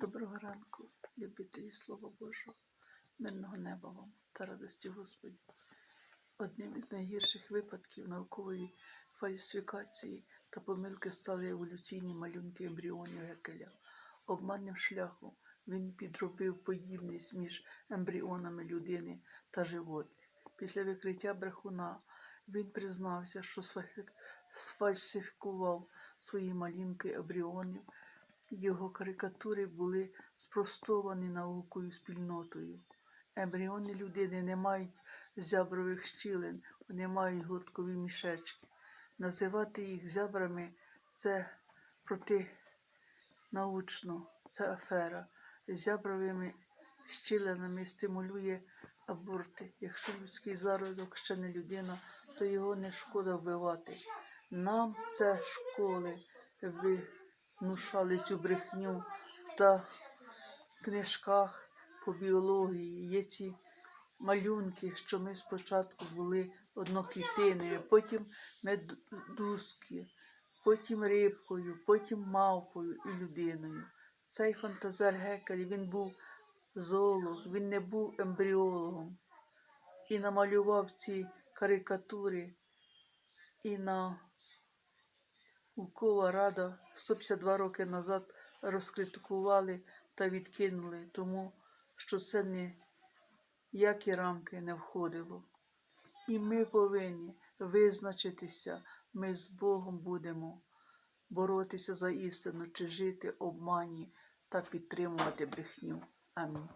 Доброго ранку, любителі Слова Божого, мирного неба вам та радості Господі. Одним із найгірших випадків наукової фальсифікації та помилки стали еволюційні малюнки ембріонів Гекеля. Обманним шляхом він підробив подібність між ембріонами людини та животних. Після викриття брехуна він признався, що сфальсифікував свої малюнки ембріонів його карикатури були спростовані наукою спільнотою. Ембріони людини не мають зябрових щілин, вони мають глоткові мішечки. Називати їх зябрами це протинаучно, це афера. Зябровими щілинами стимулює аборти. Якщо людський зародок ще не людина, то його не шкода вбивати. Нам це школи внушали цю брехню та в книжках по біології є ці малюнки, що ми спочатку були одноклітиною, потім медузки, потім рибкою, потім мавпою і людиною. Цей фантазер Гекель, він був зоолог, він не був ембріологом і намалював ці карикатури і на Наукова рада 152 роки назад розкритикували та відкинули, тому що це ніякі рамки не входило. І ми повинні визначитися, ми з Богом будемо боротися за істину, чи жити обмані та підтримувати брехню. Амінь.